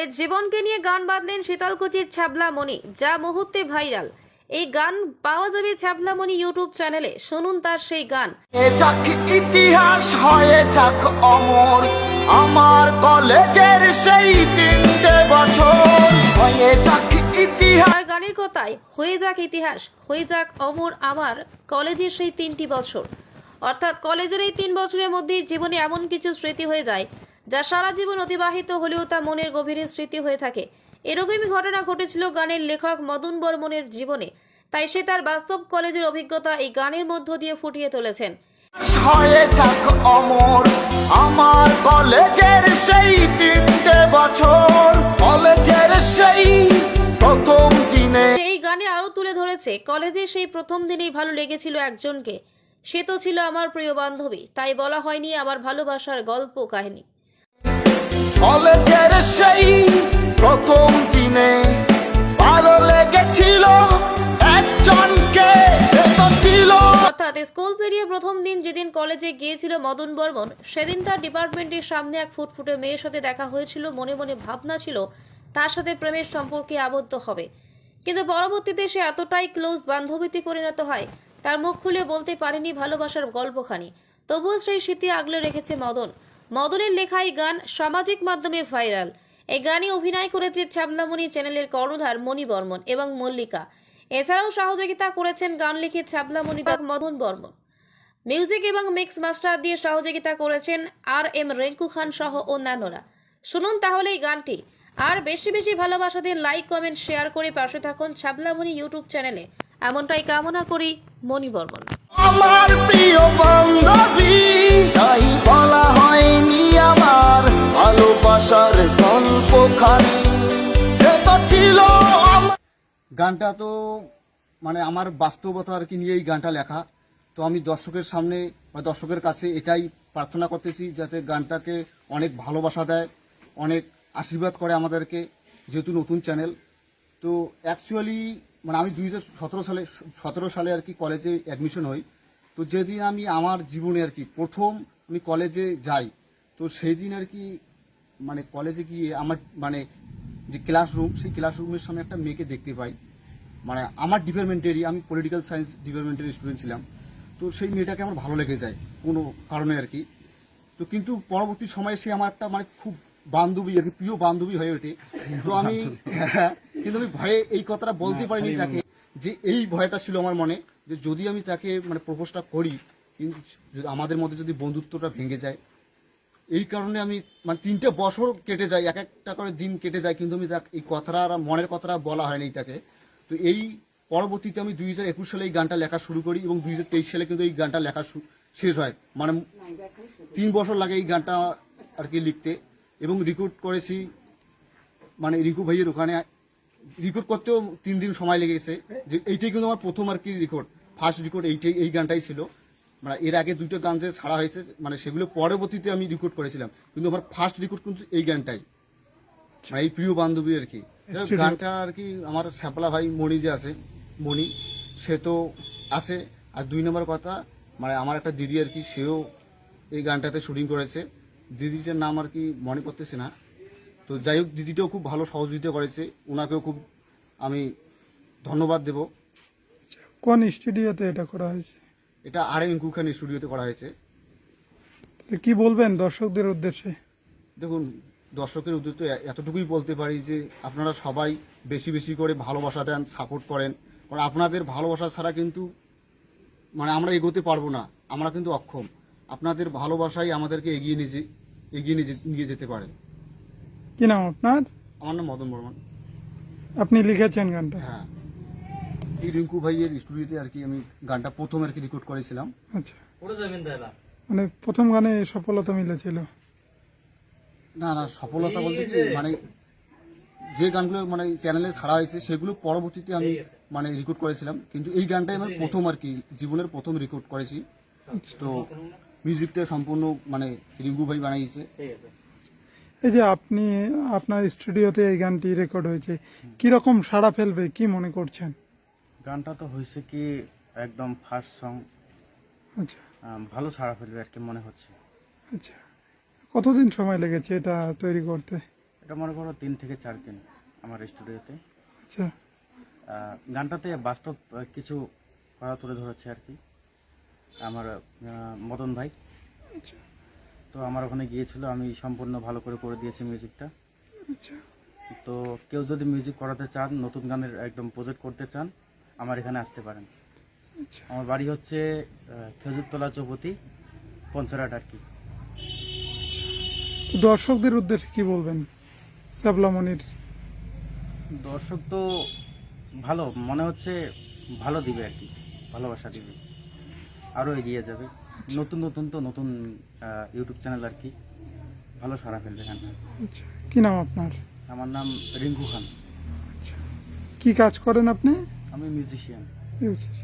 College জীবনকে নিয়ে গান বাঁধলেন শীতলকুচির ছাবলা মণি যা মুহূর্তে ভাইরাল। এই গান পাওয়া যাবে ছাবলা মণি ইউটিউব চ্যানেলে। শুনুন তার সেই গান। যাক ইতিহাস হয়ে যাক অমর আমার কলেজের সেই তিনটে বছর। হয়ে যাক ইতিহাস। আর গানের কথায় হয়ে যাক ইতিহাস হয়ে যাক অমর আমার কলেজের সেই তিনটি বছর। অর্থাৎ কলেজের এই তিন বছরের মধ্যেই জীবনে এমন কিছু স্মৃতি হয়ে যায় যা সারা জীবন অতিবাহিত হলেও তা মনের গভীরে স্মৃতি হয়ে থাকে। এরকমই ঘটনা ঘটেছিল গানের লেখক মদন বর্মনের জীবনে। তাই সে তার বাস্তব কলেজের অভিজ্ঞতা এই গানের মধ্য দিয়ে ফুটিয়ে তুলেছেন। অমর আমার কলেজের সেই তিনটে বছর। কলেজের সেই প্রথম দিনে। সেই গানে আরও তুলে ধরেছে কলেজে সেই প্রথম দিনেই ভালো লেগেছিল একজনকে। সে তো ছিল আমার প্রিয় বান্ধবী তাই বলা হয়নি আমার ভালোবাসার গল্প কাহিনী। কলেজের সেই প্রথম দিনে ভালো লেগেছিল একজনকে স্কুল পেরিয়ে প্রথম দিন যেদিন কলেজে গিয়েছিল মদন বর্মন, সেদিন তার ডিপার্টমেন্টের সামনে এক ফুটফুটে মেয়ের সাথে দেখা হয়েছিল, মনে মনে ভাবনা ছিল তার সাথে প্রেমের সম্পর্কে আবদ্ধ হবে। কিন্তু পরবর্তীতে সে এতটাই ক্লোজ বান্ধবীতে পরিণত হয়, তার মুখ খুলে বলতে পারেনি ভালোবাসার গল্পখানি। তবুও সেই স্মৃতি আগলে রেখেছে মদন। মদনের লেখা এই গান সামাজিক মাধ্যমে ভাইরাল। এই গানে অভিনয় করেছে ছাবনামণি চ্যানেলের কর্ণধার মণি বর্মন এবং মল্লিকা। এছাড়াও সহযোগিতা করেছেন গান লিখে ছাবনামণি তাক মদন বর্মন। মিউজিক এবং মিক্স মাস্টার দিয়ে সহযোগিতা করেছেন আর এম রেঙ্কু খান সহ অন্যান্যরা। শুনুন তাহলে এই গানটি। আর বেশি বেশি ভালোবাসা দিন, লাইক, কমেন্ট, শেয়ার করে পাশে থাকুন ছাবলামণি ইউটিউব চ্যানেলে। এমনটাই কামনা করি মণি বর্মন। আমার প্রিয় বলা ছিল গানটা তো মানে আমার বাস্তবতা আর কি নিয়ে এই গানটা লেখা। তো আমি দর্শকের সামনে বা দর্শকের কাছে এটাই প্রার্থনা করতেছি যাতে গানটাকে অনেক ভালোবাসা দেয়, অনেক আশীর্বাদ করে আমাদেরকে, যেহেতু নতুন চ্যানেল। তো অ্যাকচুয়ালি মানে আমি দুই সালে, সতেরো সালে আর কি কলেজে অ্যাডমিশন হই। তো যেদিন আমি আমার জীবনে আর কি প্রথম আমি কলেজে যাই, তো সেই দিন আর কি মানে কলেজে গিয়ে আমার মানে যে ক্লাসরুম সেই ক্লাসরুমের সামনে একটা মেয়েকে দেখতে পাই। মানে আমার ডিপার্টমেন্টেরই আমি পলিটিক্যাল সায়েন্স ডিপার্টমেন্টের স্টুডেন্ট ছিলাম। তো সেই মেয়েটাকে আমার ভালো লেগে যায় কোনো কারণে আর কি। তো কিন্তু পরবর্তী সময়ে সে আমার একটা মানে খুব বান্ধবী আর কি প্রিয় বান্ধবী হয়ে ওঠে। তো আমি হ্যাঁ, কিন্তু আমি ভয়ে এই কথাটা বলতে পারিনি তাকে যে এই ভয়টা ছিল আমার মনে যে যদি আমি তাকে মানে প্রপোজটা করি কিন্তু যদি আমাদের মধ্যে যদি বন্ধুত্বটা ভেঙে যায় এই কারণে আমি মানে তিনটে বছর কেটে যায়, এক একটা করে দিন কেটে যায়, কিন্তু আমি এই কথাটা আর মনের কথাটা বলা হয়নি তাকে। তো এই পরবর্তীতে আমি দুই হাজার একুশ সালে এই গানটা লেখা শুরু করি এবং দুই হাজার তেইশ সালে কিন্তু এই গানটা লেখা শেষ হয়। মানে তিন বছর লাগে এই গানটা আর কি লিখতে এবং রেকর্ড করেছি। মানে রিকু ভাইয়ের ওখানে রেকর্ড করতেও তিন দিন সময় লেগেছে। যে এইটাই কিন্তু আমার প্রথম আর কি রেকর্ড ফার্স্ট রেকর্ড এইটাই, এই গানটাই ছিল। মানে এর আগে দুটো গান যে ছাড়া হয়েছে মানে সেগুলো পরবর্তীতে আমি রেকর্ড করেছিলাম। কিন্তু আমার ফার্স্ট রেকর্ড কিন্তু এই গানটাই। মানে এই প্রিয় বান্ধবী আর কি। গানটা আর কি আমার শ্যাপলা ভাই মণি যে আছে মণি সে তো আছে। আর দুই নম্বর কথা মানে আমার একটা দিদি আর কি সেও এই গানটাতে শুটিং করেছে। দিদিটার নাম আর কি মনে করতেছে না। তো যাই হোক দিদিটাও খুব ভালো সহযোগিতা করেছে। ওনাকেও খুব আমি ধন্যবাদ দেব। কোন স্টুডিওতে এটা করা হয়েছে? এটা আর এম খান স্টুডিওতে করা হয়েছে। কি বলবেন দর্শকদের উদ্দেশ্যে? দেখুন দর্শকের উদ্দেশ্যে এতটুকুই বলতে পারি যে আপনারা সবাই বেশি বেশি করে ভালোবাসা দেন সাপোর্ট করেন। কারণ আপনাদের ভালোবাসা ছাড়া কিন্তু মানে আমরা এগোতে পারব না আমরা কিন্তু অক্ষম। আপনাদের ভালোবাসাই আমাদেরকে এগিয়ে নিয়ে এগিয়ে নিয়ে যেতে পারে। কি নাম আপনার? আমার নাম মদন বর্মন। আপনি লিখেছেন গানটা। হ্যাঁ। এই রিঙ্কু ভাইয়ের স্টুডিওতে আর কি আমি গানটা প্রথম আর কি রেকর্ড করেছিলাম। আচ্ছা। মানে প্রথম গানে সফলতা মিলেছিল? না না সফলতা বলতে কি মানে যে গানগুলো মানে চ্যানেলে ছাড়া হয়েছে সেগুলো পরবর্তীতে আমি মানে রেকর্ড করেছিলাম। কিন্তু এই গানটাই আমার প্রথম আর কি জীবনের প্রথম রেকর্ড করেছি। তো মিউজিকটা সম্পূর্ণ মানে রিঙ্কু ভাই বানাইছে এই যে আপনি আপনার স্টুডিওতে এই গানটি রেকর্ড হয়েছে কি রকম সাড়া ফেলবে কি মনে করছেন? গানটা তো হয়েছে কি একদম ফার্স্ট সং আচ্ছা। ভালো সাড়া ফেলবে আর কি মনে হচ্ছে। আচ্ছা। কতদিন সময় লেগেছে এটা তৈরি করতে? এটা মনে করো তিন থেকে চার দিন আমার স্টুডিওতে। আচ্ছা। গানটাতে বাস্তব কিছু কথা তুলে ধরেছে আর কি। আমার মদন ভাই। আচ্ছা। তো আমার ওখানে গিয়েছিল আমি সম্পূর্ণ ভালো করে করে দিয়েছি মিউজিকটা আচ্ছা। তো কেউ যদি মিউজিক করাতে চান নতুন গানের একদম প্রজেক্ট করতে চান আমার এখানে আসতে পারেন। আচ্ছা। আমার বাড়ি হচ্ছে খেজুরতলা চৌপতি পঞ্চরাট আর কি। দর্শকদের উদ্দেশ্যে কি বলবেন? শ্যাবলামণির। দর্শক তো ভালো মনে হচ্ছে ভালো দিবে আর কি ভালোবাসা দিবে। আরও এগিয়ে যাবে। নতুন নতুন তো নতুন ইউটিউব চ্যানেল আর কি। ভালো সারা ফেলবে আচ্ছা। কি নাম আপনার? আমার নাম রিঙ্কু খান। আচ্ছা। কি কাজ করেন আপনি? আমি মিউজিশিয়ান বুঝেছি।